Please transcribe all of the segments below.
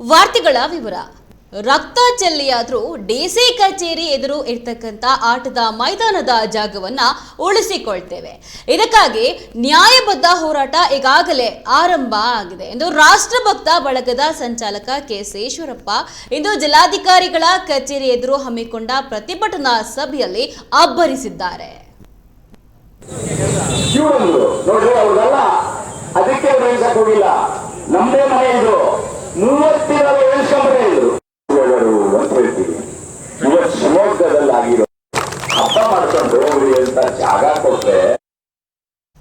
ವಾರ್ತೆಗಳ ವಿವರ. ರಕ್ತ ಚೆಲ್ಲಿಯಾದ್ರೂ ಡಿಸಿ ಕಚೇರಿ ಎದುರು ಇರ್ತಕ್ಕಂಥ ಆಟದ ಮೈದಾನದ ಜಾಗವನ್ನ ಉಳಿಸಿಕೊಳ್ತೇವೆ. ಇದಕ್ಕಾಗಿ ನ್ಯಾಯಬದ್ಧ ಹೋರಾಟ ಈಗಾಗಲೇ ಆರಂಭ ಆಗಿದೆ. ಎಂದು ರಾಷ್ಟ್ರಭಕ್ತ ಬಳಗದ ಸಂಚಾಲಕ ಕೆ ಈಶ್ವರಪ್ಪ ಇಂದು ಜಿಲ್ಲಾಧಿಕಾರಿಗಳ ಕಚೇರಿ ಎದುರು ಹಮ್ಮಿಕೊಂಡ ಪ್ರತಿಭಟನಾ ಸಭೆಯಲ್ಲಿ ಅಬ್ಬರಿಸಿದ್ದಾರೆ. ಶಿವನಂದ್ರು ಮನೆ ಇದು ಅದಕ್ಕೆ ಇದು ಮೂವತ್ತಿರಲು ಇದ್ರು. ಅಂತ ಹೇಳ್ತೀವಿ ಇವತ್ತು ಶಿವಮೊಗ್ಗದಲ್ಲಿ ಆಗಿರೋ ಹಬ್ಬ ಮಾಡ್ಕೊಂಡು ಅಂತ ಜಾಗ ಕೊಟ್ರೆ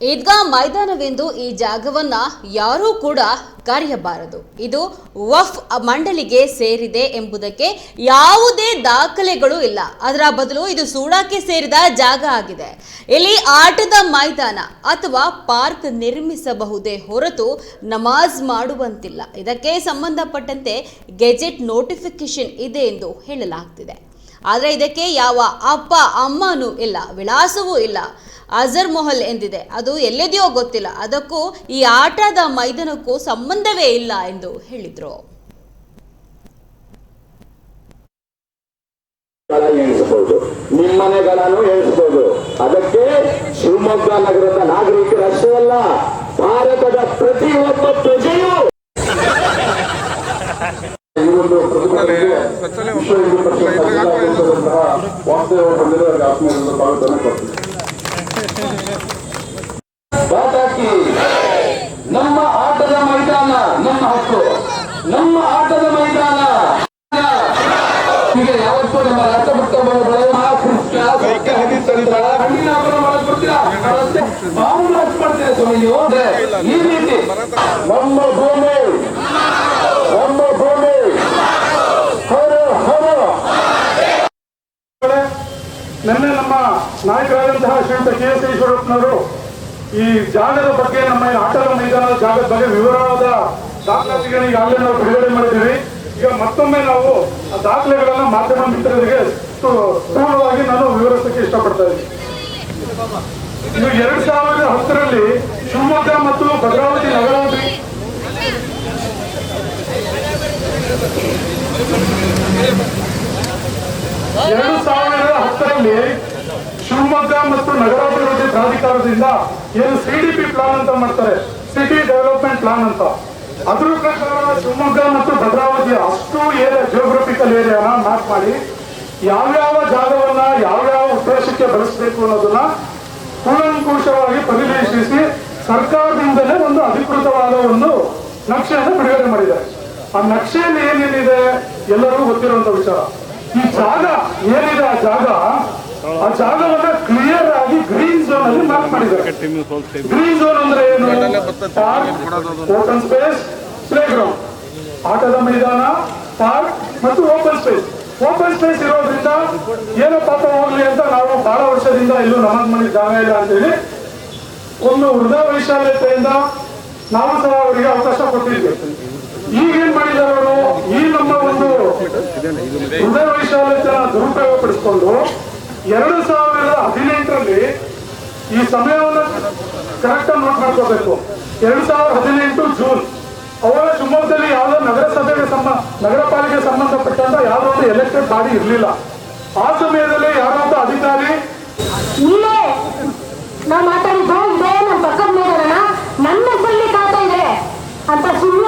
ಈದ್ಗಾ ಮೈದಾನವೆಂದು ಈ ಜಾಗವನ್ನ ಯಾರೂ ಕೂಡ ಕರೆಯಬಾರದು. ಇದು ವಫ್ ಮಂಡಳಿಗೆ ಸೇರಿದೆ ಎಂಬುದಕ್ಕೆ ಯಾವುದೇ ದಾಖಲೆಗಳು ಇಲ್ಲ. ಅದರ ಬದಲು ಇದು ಸೂಡಾಕ್ಕೆ ಸೇರಿದ ಜಾಗ ಆಗಿದೆ. ಇಲ್ಲಿ ಆಟದ ಮೈದಾನ ಅಥವಾ ಪಾರ್ಕ್ ನಿರ್ಮಿಸಬಹುದೇ ಹೊರತು ನಮಾಜ್ ಮಾಡುವಂತಿಲ್ಲ. ಇದಕ್ಕೆ ಸಂಬಂಧಪಟ್ಟಂತೆ ಗೆಜೆಟ್ ನೋಟಿಫಿಕೇಶನ್ ಇದೆ ಎಂದು ಹೇಳಲಾಗ್ತಿದೆ. ಆದರೆ ಇದಕ್ಕೆ ಯಾವ ಅಪ್ಪ ಅಮ್ಮನೂ ಇಲ್ಲ ವಿಳಾಸವೂ ಇಲ್ಲ. ಅಜರ್ ಮೊಹಲ್ ಎಂದಿದೆ. ಅದು ಎಲ್ಲಿದೆಯೋ ಗೊತ್ತಿಲ್ಲ. ಅದಕ್ಕೂ ಈ ಆಟದ ಮೈದಾನಕ್ಕೂ ಸಂಬಂಧವೇ ಇಲ್ಲ ಎಂದು ಹೇಳಿದ್ರು. ನಿಮ್ಮನೆಗಳನ್ನು ಎಣಿಸಬಹುದು. ಅದಕ್ಕೆ ಶಿವಮೊಗ್ಗ ನಗರದ ನಾಗರಿಕರಷ್ಟೇ ಅಲ್ಲ ಭಾರತದ ಪ್ರತಿಯೊಬ್ಬ ಪ್ರಜೆಯೂ. ಸ್ವಾಗತವನ್ನು ನಮ್ಮ ಆಟದ ಮೈದಾನ ನಮ್ಮ ಹಕ್ಕು. ನಮ್ಮ ಆಟದ ಮೈದಾನ. ಈಗ ಯಾವತ್ತೂ ನಮ್ಮ ಬ್ಲಾಸ್ಟ್ ಮಾಡ್ತೀರಾ ಸ್ವಾಮಿ ಈ ರೀತಿ. ನಮ್ಮ ಭೂಮಿ ನಮ್ಮ ಭೂಮಿ ಹರ ಹರ ನಿನ್ನೆ ನಮ್ಮ ನಾಯಕರಾದಂತಹ ಶ್ರೀಮಂತ ಕೆ ಎಸ್ ಈಶ್ವರಪ್ಪನವರು ಈ ಜಾಗದ ಬಗ್ಗೆ ನಮ್ಮ ಆಟದ ಮೈದಾನದ ಜಾಗದ ಬಗ್ಗೆ ವಿವರವಾದ ದಾಖಲಾತಿಗಳನ್ನ ಈಗಾಗಲೇ ನಾವು ಬಿಡುಗಡೆ ಮಾಡಿದ್ದೀವಿ. ಈಗ ಮತ್ತೊಮ್ಮೆ ನಾವು ಆ ದಾಖಲೆಗಳನ್ನ ಮಾಧ್ಯಮ ಮಿತ್ರರಿಗೆ ಪೂರ್ಣವಾಗಿ ನಾನು ವಿವರಿಸಕ್ಕೆ ಇಷ್ಟಪಡ್ತಾ ಇದ್ದೀನಿ. ಇದು ಎರಡ್ ಸಾವಿರದ ಹತ್ತರಲ್ಲಿ ಶಿವಮೊಗ್ಗ ಮತ್ತು ಭದ್ರಾವತಿ ನಗರಾಭಿ ಎರಡು ಸಾವಿರದ ಹತ್ತರಲ್ಲಿ ಶಿವಮೊಗ್ಗ ಮತ್ತು ನಗರಾಭಿವೃದ್ಧಿ ಪ್ರಾಧಿಕಾರದಿಂದ ಏನು ಸಿಡಿಪಿ ಪ್ಲಾನ್ ಅಂತ ಮಾಡ್ತಾರೆ ಸಿಟಿ ಡೆವಲಪ್ಮೆಂಟ್ ಪ್ಲಾನ್ ಅಂತ. ಅದ್ರ ಪ್ರಕಾರ ಶಿವಮೊಗ್ಗ ಮತ್ತು ಭದ್ರಾವತಿಯ ಅಷ್ಟು ಏರಿಯಾ ಜಿಯೋಗ್ರಫಿಕಲ್ ಏರಿಯಾನ ಮ್ಯಾಪ್ ಮಾಡಿ ಯಾವ್ಯಾವ ಜಾಗವನ್ನ ಯಾವ್ಯಾವ ಉದ್ದೇಶಕ್ಕೆ ಬಳಸಬೇಕು ಅನ್ನೋದನ್ನ ಕೂಲಂಕುಷವಾಗಿ ಪರಿಶೀಲಿಸಿ ಸರ್ಕಾರದಿಂದಲೇ ಒಂದು ಅಧಿಕೃತವಾದ ಒಂದು ನಕ್ಷೆಯನ್ನು ಬಿಡುಗಡೆ ಮಾಡಿದೆ ಆ ನಕ್ಷೆಯಲ್ಲಿ ಏನೇನಿದೆ ಎಲ್ಲರಿಗೂ ಗೊತ್ತಿರುವಂತ ವಿಚಾರ. ಈ ಜಾಗ, ಏನಿದೆ ಆ ಜಾಗ? ಆ ಜಾಗವನ್ನ ಕ್ಲಿಯರ್ ಆಗಿ ಗ್ರೀನ್ ಝೋನ್ ಅಲ್ಲಿ ಮಾರ್ಕ್ ಮಾಡಿದ್ದಾರೆ. ಗ್ರೀನ್ ಝೋನ್ ಅಂದ್ರೆ ಏನು? Park open space play ground ಆಟದ ಮೈದಾನ ಪಾರ್ಕ್ ಮತ್ತು ಓಪನ್ ಸ್ಪೇಸ್ ಓಪನ್ ಸ್ಪೇಸ್ ಇರೋದ್ರಿಂದ ಏನೋ ಪಾಪ ಹೋಗ್ಲಿ ಅಂತ ನಾವು ಬಹಳ ವರ್ಷದಿಂದ ಎಲ್ಲೂ ನಮಾಜ್ ಮಾಡಿ ಜಾಗ ಇಲ್ಲ ಅಂತೇಳಿ ಒಂದು ವೃದ್ಧ ವೈಶಾಲ್ಯತೆಯಿಂದ ನಾವು ಸಹ ಅವರಿಗೆ ಅವಕಾಶ ಕೊಟ್ಟಿದ್ವಿ. ಈಗ ಏನ್ ಮಾಡಿದ್ದಾರೆ ಅವರು? ಈ ನಮ್ಮ ಒಂದು ಹೃದಯ ವೈಶಾಲ್ಯತೆಯ ದುರುಪಯೋಗ ಪಡಿಸಿಕೊಂಡು ಎರಡು ಸಾವಿರದ ಹದಿನೆಂಟರಲ್ಲಿ ಈ ಸಮಯವನ್ನು ಕರೆಕ್ಟ್ ಆಗಿ ನೋಟ್ ಮಾಡ್ಕೋಬೇಕು. ಎರಡು ಸಾವಿರದ ಹದಿನೆಂಟು ಜೂನ್. ಅವರ ಶಿವಮೊಗ್ಗದಲ್ಲಿ ಯಾವುದೋ ನಗರಸಭೆಗೆ ಸಂಬಂಧ ನಗರ ಪಾಲಿಕೆ ಸಂಬಂಧಪಟ್ಟಂತ ಯಾವುದೋ ಒಂದು ಎಲೆಕ್ಟೆಡ್ ಬಾಡಿ ಇರಲಿಲ್ಲ. ಆ ಸಮಯದಲ್ಲಿ ಯಾರೊಬ್ಬ ಅಧಿಕಾರಿ ಮಾತಾಡಿದ್ದು ನಮ್ಮ ಪಕ್ಕದ ಮೇಲನ ನನ್ನ ಹೆಸರಲ್ಲಿ ಇದೆ ಅಂತ ಸುಮ್ಮನೆ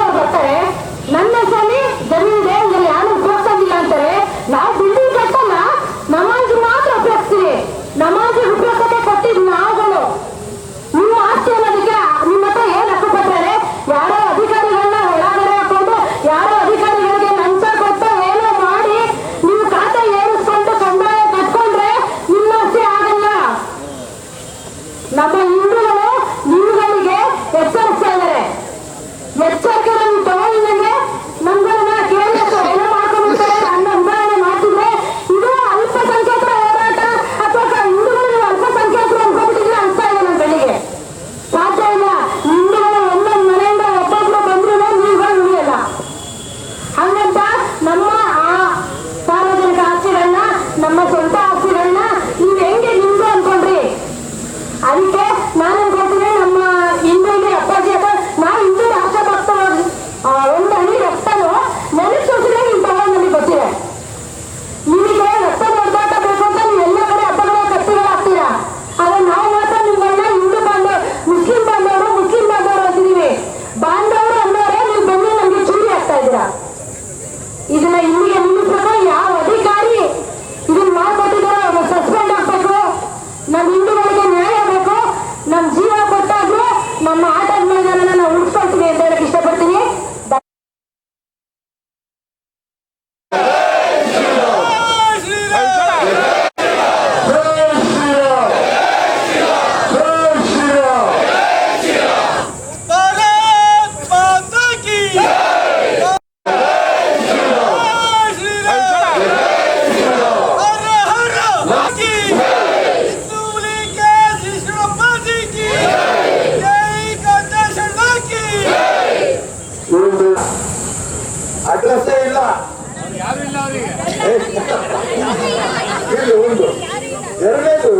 ಎರಡನೇದು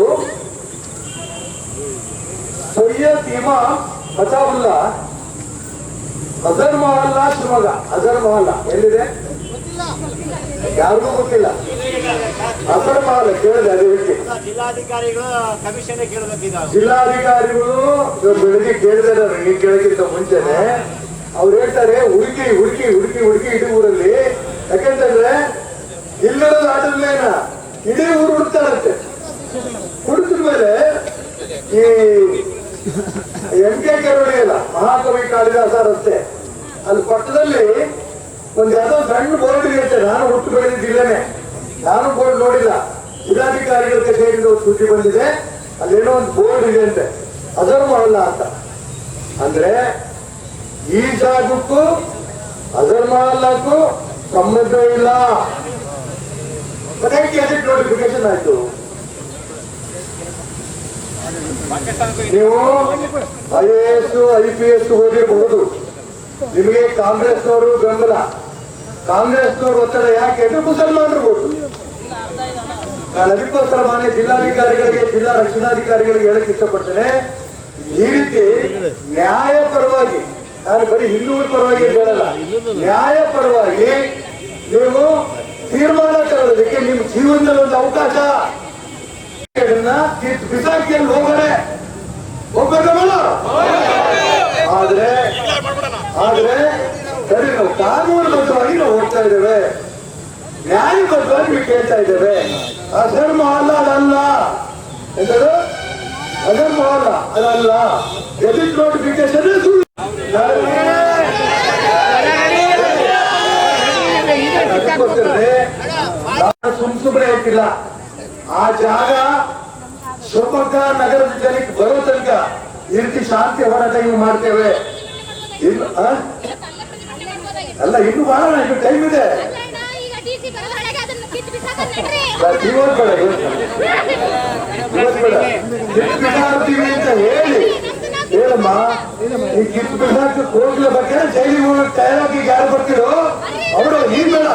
ಸೈಯದ್ ಇಮಾಮ್ ಮತಾವುಲ್ಲಾ ಅಜರ್ ಮಹಲ್ಲಾ ಶಿವಮೊಗ್ಗ. ಅಜರ್ ಮಹಲ್ಲಾ ಎಲ್ಲಿದೆ? ಯಾರಿಗೂ ಗೊತ್ತಿಲ್ಲ. ಅಜರ್ ಮಹಲ್ಲ ಕೇಳಿದೆ ಅದೇ ವ್ಯಕ್ತಿ ಜಿಲ್ಲಾಧಿಕಾರಿಗಳು ಬೆಳಿಗ್ಗೆ ಕೇಳಿದಾರೆ ನೀವು ಕೇಳಕ್ಕಿಂತ ಮುಂಚೆನೆ. ಅವ್ರು ಹೇಳ್ತಾರೆ ಹುಡುಕಿ ಹುಡುಕಿ ಹುಡುಕಿ ಹುಡುಕಿ ಇಡೀ ಊರಲ್ಲಿ. ಯಾಕೆಂತಂದ್ರೆ ಇಲ್ಲಿರೋದು ಆಟದ ಇಡೀ ಊರು ಹುಡುಕ್ತಾರಂತೆ ಹುಡುಕಿದ ಮೇಲೆ ಈ ಎಂ ಕೆ ಇಲ್ಲ ಮಹಾಕವಿ ಕಾಳಿದಾಸ ರಸ್ತೆ. ಅಲ್ಲಿ ಪಕ್ಕದಲ್ಲಿ ಒಂದು ಯಾವುದೋ ಸಣ್ಣ ಬೋರ್ಡ್ ಇರುತ್ತೆ ನಾನು ಹುಟ್ಟು ಬೆಳೆದಿದ್ದ ನಾನು ಬೋರ್ಡ್ ನೋಡಿಲ್ಲ. ಜಿಲ್ಲಾಧಿಕಾರಿಗಳ ಕಚೇರಿಯಿಂದ ಸೂಟಿ ಬಂದಿದೆ. ಅಲ್ಲೇನೋ ಒಂದು ಬೋರ್ಡ್ ಇದೆ ಅಂತೆ. ಅಧರ್ಮ ಮಾಡಲ್ಲ ಅಂತ. ಅಂದ್ರೆ ಈ ಜಾಗಕ್ಕೂ ಅಧರ್ಮ ಅಲ್ಲಕ್ಕೂ ಸಂಬಂಧ ಇಲ್ಲ. ಮತ್ತೆ ಗೆಜೆಟ್ ನೋಟಿಫಿಕೇಶನ್ ಆಯ್ತು? ನೀವು I A S I P S ಓದಿರಬಹುದು ನಿಮಗೆ ಕಾಂಗ್ರೆಸ್ನವರು ಬೆಂಬಲ. ಕಾಂಗ್ರೆಸ್ನವರು ಒತ್ತಡ ಯಾಕೆ ಮುಸಲ್ಮಾನರು ಓಟು ನಾನು ಅದಕ್ಕೋಸ್ಕರ ಮಾನ್ಯ ಜಿಲ್ಲಾಧಿಕಾರಿಗಳಿಗೆ, ಜಿಲ್ಲಾ ರಕ್ಷಣಾಧಿಕಾರಿಗಳಿಗೆ ಹೇಳಕ್ ಇಷ್ಟಪಡ್ತೇನೆ. ಈ ರೀತಿ ನ್ಯಾಯ ಪರವಾಗಿ, ನಾನು ಬರೀ ಹಿಂದೂ ಪರವಾಗಿ ಹೇಳಲ್ಲ. ನ್ಯಾಯ ಪರವಾಗಿ ನೀವು ತೀರ್ಮಾನ ತಗೊಳ್ಳೋದಕ್ಕೆ ನಿಮ್ಮ ಜೀವನದಲ್ಲಿ ಒಂದು ಅವಕಾಶ. ಇದನ್ನ ಕಿತ್ತು ಬಿಸಾಕಿ ಅಲ್ಲಿ ಹೋಗಡೆ ಹೋಗ್ಬೇಕಲ್ಲ ಆದ್ರೆ ಸರಿ ನಾವು ಕಾನೂನುಬದ್ಧವಾಗಿ ನಾವು ಹೋಗ್ತಾ ಇದ್ದೇವೆ ನ್ಯಾಯಬದ್ಧವಾಗಿ ಕೇಳ್ತಾ ಇದ್ದೇವೆ ಅಧರ್ಮ ಅಲ್ಲ ಅದಲ್ಲ ಎಂದರು ಅಧರ್ಮ ಅಲ್ಲ ಅದಲ್ಲ ಗೆಜೆಟ್ ನೋಟಿಫಿಕೇಶನ್ ಸುಳ್ಳು ಸುಮ್ ಸುಮ್ಮನೆ ಹೇಳ್ತಿಲ್ಲ ಆ ಜಾಗ ಶಿವಮೊಗ್ಗ ನಗರದ ಜನಕ್ಕೆ ಬರೋ ತನಕ ಈ ರೀತಿ ಶಾಂತಿ ಹೋರಾಟ ಇವು ಮಾಡ್ತೇವೆ. ಇನ್ನು? ಅಲ್ಲ, ಇನ್ನು ಮಾಡೋಣ ಇನ್ನು ಟೈಮ್ ಇದೆ. ಅಂತ ಹೇಳಿ. ಹೇಳಮ್ಮ, ಈ ಕಿತ್ತು ಬಿಸಾಕ ಕೋಟ್ಲ ಬಗ್ಗೆ ಜೈಲಿಗೆ ಹೋಗಕ್ಕೆ ತಯಾರಾಗಿ ಯಾರು ಬರ್ತಿರೋ ಅವರು ಈ ಬೇಡ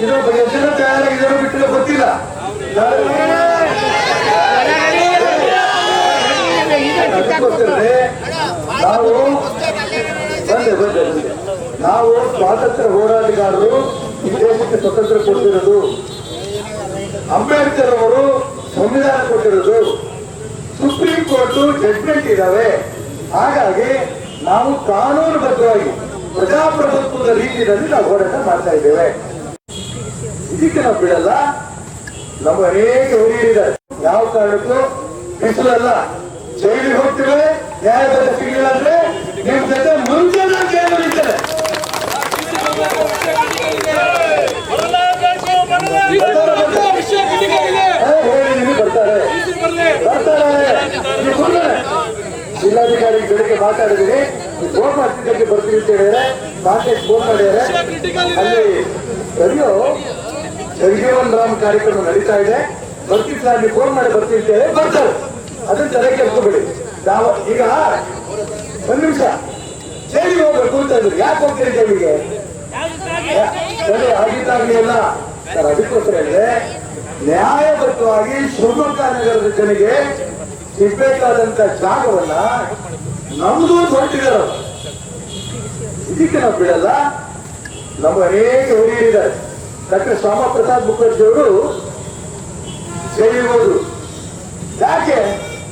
ಇನ್ನೊಬ್ಬ ಎಷ್ಟು ಜನ ತಯಾರಾಗಿದ್ದಾರೋ ಬಿಟ್ಟಿಲ್ಲ ಗೊತ್ತಿಲ್ಲ ಅದಕ್ಕೋಸ್ಕರನೇ ನಾವು ಬಂದೆ ಬಂದೆ ಬಂದೆ ನಾವು ಸ್ವಾತಂತ್ರ್ಯ ಹೋರಾಟಗಾರರು ಈ ದೇಶಕ್ಕೆ ಸ್ವತಂತ್ರ ಕೊಟ್ಟಿರೋದು ಅಂಬೇಡ್ಕರ್ ಅವರು ಸಂವಿಧಾನ ಕೊಟ್ಟಿರೋದು. ಸುಪ್ರೀಂ ಕೋರ್ಟ್ ಜಡ್ಮೆಂಟ್ ಇದಾವೆ. ಹಾಗಾಗಿ ನಾವು ಕಾನೂನುಬದ್ಧವಾಗಿ, ಪ್ರಜಾಪ್ರಭುತ್ವದ ರೀತಿಯಲ್ಲಿ ನಾವು ಹೋರಾಟ ಮಾಡ್ತಾ ಇದ್ದೇವೆ. ಇದಕ್ಕೆ ನಾವು ಬಿಡಲ್ಲ. ನಮ್ಮ ಅನೇಕ ಹಿರಿಯರಿದ್ದಾರೆ. ಯಾವ ಕಾರಣಕ್ಕೂ ಬಿಸಿಲಲ್ಲ. ಜೈಲಿಗೆ ಹೋಗ್ತೇವೆ ನ್ಯಾಯಬದ್ಧ ಸಿಗಲಿಲ್ಲ ಅಂದ್ರೆ ನಿಮ್ ಜೊತೆ ಮುಂಚೆ ನಾನು ಜೈಲು ಹಿಡಿತೇನೆ ಹೇಳಿದೀನಿ ಬರ್ತಾರೆ ಬರ್ತಾರೆ ನೀವು ಬರ್ತಾರೆ. ಜಿಲ್ಲಾಧಿಕಾರಿ ಬೆಳಿಗ್ಗೆ ಮಾತಾಡಿದೀನಿ ಫೋನ್ ಮಾಡ್ತಿದ್ದಕ್ಕೆ ಬರ್ತೀವಿ ಅಂತ ಹೇಳಿದ್ರೆ ಕಾಂಟ್ಯಾಕ್ಟ್ ಫೋನ್ ಮಾಡಿದ್ದಾರೆ ಅಲ್ಲಿ ಸರಿಯೋ? ಜಗಜೀವನ್ ರಾಮ್ ಕಾರ್ಯಕ್ರಮ ನಡೀತಾ ಇದೆ. ಬರ್ತೀವಿ ಫೋನ್ ಮಾಡಿ ಹೇಳಿ ಬರ್ತಾರೆ. ಅದನ್ನ ತಲೆಗೆ ಎತ್ಕೊಬೇಡಿ ನಾವು ಈಗ ಒಂದ್ ನಿಮಿಷ. ಜೈಲಿಗೆ ಹೋಗ್ಬೇಕು ಅಂತ ಇದ್ರು. ಯಾಕೆ ಹೋಗ್ತೀರಿ ಜೈಲಿಗೆ? ಆಗಿದ್ದಾಗಲಿ ಅಲ್ಲ. ಸರ್ ಅದಕ್ಕೋಸ್ಕರ ಹೇಳಿದ್ರೆ ನ್ಯಾಯಬದ್ಧವಾಗಿ ಶಿವಮೊಗ್ಗ ನಗರದ ಜನಗೆ ಸಿಗ್ಬೇಕಾದಂತ ಜಾಗವನ್ನ ನಮ್ದು ಹೊರಟಿದ್ದಾರೆ ಇದಕ್ಕೆ ನಾವು ಬಿಡಲ್ಲ. ನಮ್ಮ ಅನೇಕ ಹಿರಿಯರಿದ್ದಾರೆ. ಡಾಕ್ಟರ್ ಶ್ಯಾಮ ಪ್ರಸಾದ್ ಮುಖರ್ಜಿ ಅವರು ಜೈಲಿಗೆ ಯಾಕೆ?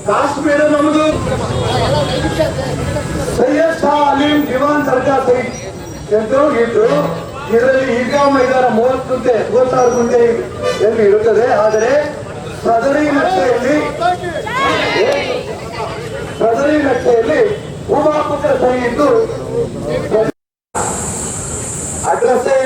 ಕಾಶ್ಮೀರ ನಮ್ದು ಸೈಯದ್ ಅಲೀಂ ದಿವಾನ್ ಸರ್ಕಾರ್ ಸೈ ಎಂದು ಇದ್ರು ಇದರಲ್ಲಿ ಈಗಾ ಮೈದಾನ ಮೂವತ್ತು ಗುಂಟೆ ಮೂವತ್ತು ಸಾವಿರ ಗುಂಟೆ ಎಲ್ಲಿ ಇರುತ್ತದೆ. ಆದರೆ ಸದರಿ ನಕ್ಷೆಯಲ್ಲಿ ಸದರಿ ನಕ್ಷೆಯಲ್ಲಿ ಉಮಾಪುತ್ರ ಸೈ ಇದ್ದು Agradecer